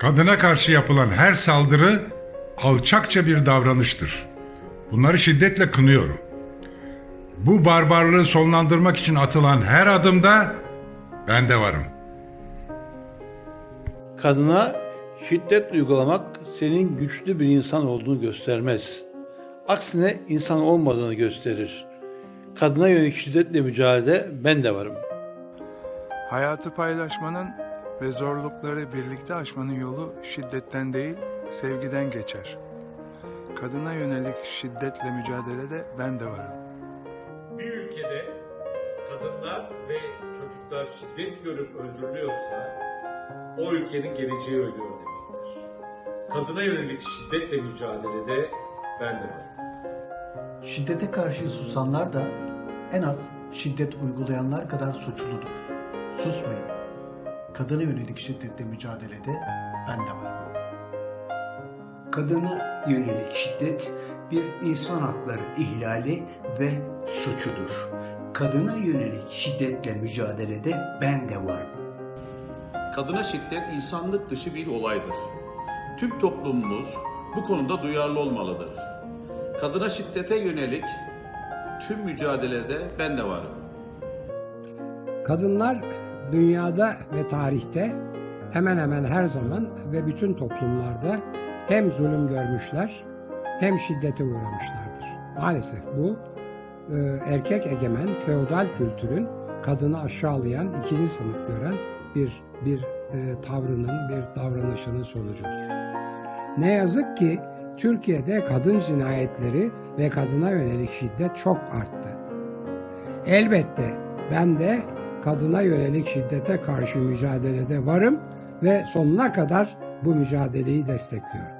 Kadına karşı yapılan her saldırı alçakça bir davranıştır. Bunları şiddetle kınıyorum. Bu barbarlığı sonlandırmak için atılan her adımda ben de varım. Kadına şiddet uygulamak senin güçlü bir insan olduğunu göstermez. Aksine insan olmadığını gösterir. Kadına yönelik şiddetle mücadele ben de varım. Hayatı paylaşmanın ve zorlukları birlikte aşmanın yolu şiddetten değil, sevgiden geçer. Kadına yönelik şiddetle mücadelede ben de varım. Bir ülkede kadınlar ve çocuklar şiddet görüp öldürülüyorsa o ülkenin geleceği ölüyor demektir. Kadına yönelik şiddetle mücadelede ben de varım. Şiddete karşı susanlar da en az şiddet uygulayanlar kadar suçludur. Susmayın. Kadına yönelik şiddetle mücadelede ben de varım. Kadına yönelik şiddet bir insan hakları ihlali ve suçudur. Kadına yönelik şiddetle mücadelede ben de varım. Kadına şiddet insanlık dışı bir olaydır. Tüm toplumumuz bu konuda duyarlı olmalıdır. Kadına şiddete yönelik tüm mücadelede ben de varım. Kadınlar dünyada ve tarihte hemen hemen her zaman ve bütün toplumlarda hem zulüm görmüşler hem şiddete uğramışlardır. Maalesef bu e, erkek egemen feodal kültürün kadını aşağılayan, ikinci sınıf gören bir bir e, tavrının, bir davranışının sonucudur. Ne yazık ki Türkiye'de kadın cinayetleri ve kadına yönelik şiddet çok arttı. Elbette ben de kadına yönelik şiddete karşı mücadelede varım ve sonuna kadar bu mücadeleyi destekliyorum.